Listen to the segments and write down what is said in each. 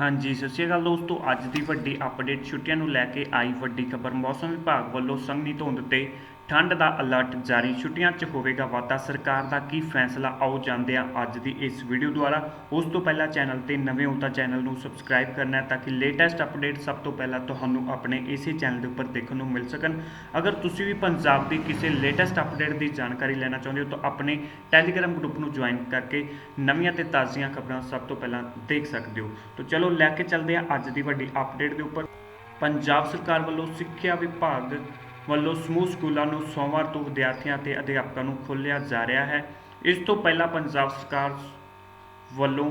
ਹਾਂਜੀ, ਸਤਿ ਸ਼੍ਰੀ ਅਕਾਲ ਦੋਸਤੋ। ਅੱਜ ਦੀ ਵੱਡੀ ਅਪਡੇਟ ਛੁੱਟੀਆਂ ਨੂੰ ਲੈ ਕੇ ਆਈ ਵੱਡੀ ਖਬਰ। ਮੌਸਮ ਵਿਭਾਗ ਵੱਲੋਂ ਸੰਘਣੀ ਧੁੰਦ ਤੇ ਠੰਡ ਦਾ ਅਲਰਟ ਜਾਰੀ। ਛੁੱਟੀਆਂ 'ਚ ਹੋਵੇਗਾ ਵਾਧਾ। ਸਰਕਾਰ ਦਾ ਕੀ ਫੈਸਲਾ? ਆਓ ਜਾਂਦੇ ਆ ਅੱਜ ਦੀ ਇਸ ਵੀਡੀਓ ਦੁਆਰਾ। ਉਸ ਤੋਂ ਪਹਿਲਾਂ ਚੈਨਲ ਤੇ ਨਵੇਂ ਹੋ ਤਾਂ ਚੈਨਲ ਨੂੰ ਸਬਸਕ੍ਰਾਈਬ ਕਰਨਾ ਹੈ ਤਾਂ ਕਿ ਲੇਟੈਸਟ ਅਪਡੇਟ ਸਭ ਤੋਂ ਪਹਿਲਾਂ ਤੁਹਾਨੂੰ ਆਪਣੇ ਇਸੇ ਚੈਨਲ ਦੇ ਉੱਪਰ ਦੇਖਣ ਨੂੰ ਮਿਲ ਸਕਣ। ਅਗਰ ਤੁਸੀਂ ਵੀ ਪੰਜਾਬ ਦੀ ਕਿਸੇ ਲੇਟੈਸਟ ਅਪਡੇਟ ਦੀ ਜਾਣਕਾਰੀ ਲੈਣਾ ਚਾਹੁੰਦੇ ਹੋ ਤਾਂ ਆਪਣੇ ਟੈਲੀਗ੍ਰਾਮ ਗਰੁੱਪ ਨੂੰ ਜੁਆਇਨ ਕਰਕੇ ਨਵੀਆਂ ਤੇ ਤਾਜ਼ੀਆਂ ਖਬਰਾਂ ਸਭ ਤੋਂ ਪਹਿਲਾਂ ਦੇਖ ਸਕਦੇ ਹੋ। ਤਾਂ ਚਲੋ ਲੈ ਕੇ ਚੱਲਦੇ ਹਾਂ ਅੱਜ ਦੀ ਵੱਡੀ ਅਪਡੇਟ ਦੇ ਉੱਪਰ। ਪੰਜਾਬ ਸਰਕਾਰ ਵੱਲੋਂ ਸਿੱਖਿਆ ਵਿਭਾਗ ਵੱਲੋਂ ਸਮੂਹ ਸਕੂਲਾਂ ਨੂੰ ਸੋਮਵਾਰ ਤੋਂ ਵਿਦਿਆਰਥੀਆਂ ਤੇ ਅਧਿਆਪਕਾਂ ਨੂੰ ਖੋਲ੍ਹਿਆ ਜਾ ਰਿਹਾ ਹੈ। ਇਸ ਤੋਂ ਪਹਿਲਾਂ ਪੰਜਾਬ ਸਰਕਾਰ ਵੱਲੋਂ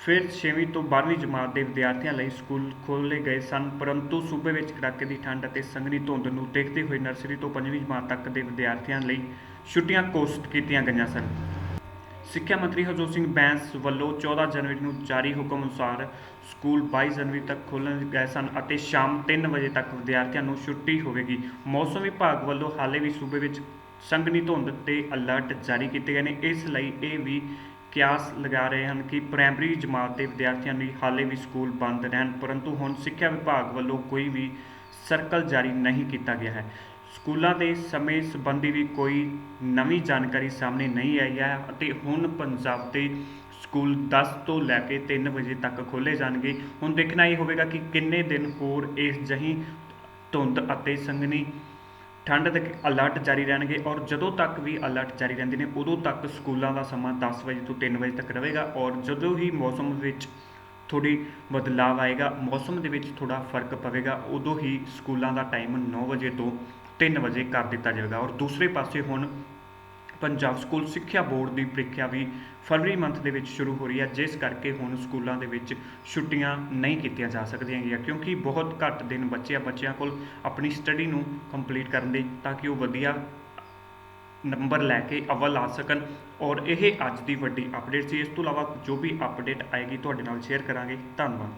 ਫਿਰ 6ਵੀਂ ਤੋਂ 12ਵੀਂ ਜਮਾਤ ਦੇ ਵਿਦਿਆਰਥੀਆਂ ਲਈ ਸਕੂਲ ਖੋਲ੍ਹੇ ਗਏ ਸਨ, ਪਰੰਤੂ ਸੂਬੇ ਵਿੱਚ ਕੜਾਕੇ ਦੀ ਠੰਡ ਅਤੇ ਸੰਘਣੀ ਧੁੰਦ ਨੂੰ ਦੇਖਦੇ ਹੋਏ ਨਰਸਰੀ ਤੋਂ 5ਵੀਂ ਜਮਾਤ ਤੱਕ ਦੇ ਵਿਦਿਆਰਥੀਆਂ ਲਈ ਛੁੱਟੀਆਂ ਘੋਸ਼ਿਤ ਕੀਤੀਆਂ ਗਈਆਂ ਸਨ। ਸਿੱਖਿਆ ਮੰਤਰੀ ਹਰਜੋਤ ਸਿੰਘ ਬੈਂਸ ਵੱਲੋਂ 14 ਜਨਵਰੀ ਨੂੰ ਜਾਰੀ ਹੁਕਮ ਅਨੁਸਾਰ ਸਕੂਲ 22 ਜਨਵਰੀ ਤੱਕ ਖੋਲ੍ਹਣ ਗਏ ਸਨ ਅਤੇ ਸ਼ਾਮ 3 ਵਜੇ ਤੱਕ ਵਿਦਿਆਰਥੀਆਂ ਨੂੰ ਛੁੱਟੀ ਹੋਵੇਗੀ। ਮੌਸਮ ਵਿਭਾਗ ਵੱਲੋਂ ਹਾਲੇ ਵੀ ਸੂਬੇ ਵਿੱਚ ਸੰਘਣੀ ਧੁੰਦ ਤੇ ਅਲਰਟ ਜਾਰੀ ਕੀਤੇ ਗਏ ਨੇ। ਇਸ ਲਈ ਇਹ ਵੀ ਕਿਆਸ ਲਗਾ ਰਹੇ ਹਨ ਕਿ ਪ੍ਰਾਇਮਰੀ ਜਮਾਤ ਦੇ ਵਿਦਿਆਰਥੀਆਂ ਲਈ ਹਾਲੇ ਵੀ ਸਕੂਲ ਬੰਦ ਰਹਿਣ, ਪਰੰਤੂ ਹੁਣ ਸਿੱਖਿਆ ਵਿਭਾਗ ਵੱਲੋਂ ਕੋਈ ਵੀ ਸਰਕਲ ਜਾਰੀ ਨਹੀਂ ਕੀਤਾ ਗਿਆ ਹੈ। ਸਕੂਲਾਂ ਦੇ ਸਮੇਂ ਸੰਬੰਧੀ ਵੀ ਕੋਈ ਨਵੀਂ ਜਾਣਕਾਰੀ ਸਾਹਮਣੇ ਨਹੀਂ ਆਈ ਹੈ ਅਤੇ ਹੁਣ ਪੰਜਾਬ ਦੇ ਸਕੂਲ 10 ਤੋਂ ਲੈ ਕੇ 3 ਵਜੇ ਤੱਕ ਖੋਲ੍ਹੇ ਜਾਣਗੇ। ਹੁਣ ਦੇਖਣਾ ਇਹ ਹੋਵੇਗਾ ਕਿ ਕਿੰਨੇ ਦਿਨ ਹੋਰ ਇਸ ਜਹੀ ਧੁੰਦ ਅਤੇ ਸੰਘਣੀ ਠੰਡ ਦੇ ਅਲਰਟ ਜਾਰੀ ਰਹਿਣਗੇ ਔਰ ਜਦੋਂ ਤੱਕ ਵੀ ਅਲਰਟ ਜਾਰੀ ਰਹਿੰਦੇ ਨੇ, ਉਦੋਂ ਤੱਕ ਸਕੂਲਾਂ ਦਾ ਸਮਾਂ 10 ਵਜੇ ਤੋਂ 3 ਵਜੇ ਤੱਕ ਰਹੇਗਾ ਔਰ ਜਦੋਂ ਹੀ ਮੌਸਮ ਵਿੱਚ ਥੋੜੀ ਬਦਲਾਵ ਆਏਗਾ, ਮੌਸਮ ਦੇ ਵਿੱਚ ਥੋੜਾ ਫ਼ਰਕ ਪਵੇਗਾ, ਉਦੋਂ ਹੀ ਸਕੂਲਾਂ ਦਾ ਟਾਈਮ 9 ਵਜੇ ਤੋਂ 3 ਵਜੇ ਕਰ ਦਿੱਤਾ ਜਾਵੇਗਾ ਔਰ ਦੂਸਰੇ ਪਾਸੇ ਹੁਣ ਪੰਜਾਬ ਸਕੂਲ ਸਿੱਖਿਆ ਬੋਰਡ ਦੀ ਪ੍ਰੀਖਿਆ ਵੀ ਫਰਵਰੀ ਮੰਥ ਦੇ ਵਿੱਚ ਸ਼ੁਰੂ ਹੋ ਰਹੀ ਹੈ, ਜਿਸ ਕਰਕੇ ਹੁਣ ਸਕੂਲਾਂ ਦੇ ਵਿੱਚ ਛੁੱਟੀਆਂ ਨਹੀਂ ਕੀਤੀਆਂ ਜਾ ਸਕਦੀਆਂ ਹੈਗੀਆਂ, ਕਿਉਂਕਿ ਬਹੁਤ ਘੱਟ ਦਿਨ ਬੱਚੇ ਆ, ਬੱਚਿਆਂ ਕੋਲ ਆਪਣੀ ਸਟੱਡੀ ਨੂੰ ਕੰਪਲੀਟ ਕਰਨ ਦੇ, ਤਾਂ ਕਿ ਉਹ ਵਧੀਆ ਨੰਬਰ ਲੈ ਕੇ ਅਵਲ ਆ ਸਕਣ। ਔਰ ਇਹ ਅੱਜ ਦੀ ਵੱਡੀ ਅਪਡੇਟ ਸੀ। ਇਸ ਤੋਂ ਇਲਾਵਾ ਜੋ ਵੀ ਅਪਡੇਟ ਆਏਗੀ, ਤੁਹਾਡੇ ਨਾਲ ਸ਼ੇਅਰ ਕਰਾਂਗੇ। ਧੰਨਵਾਦ।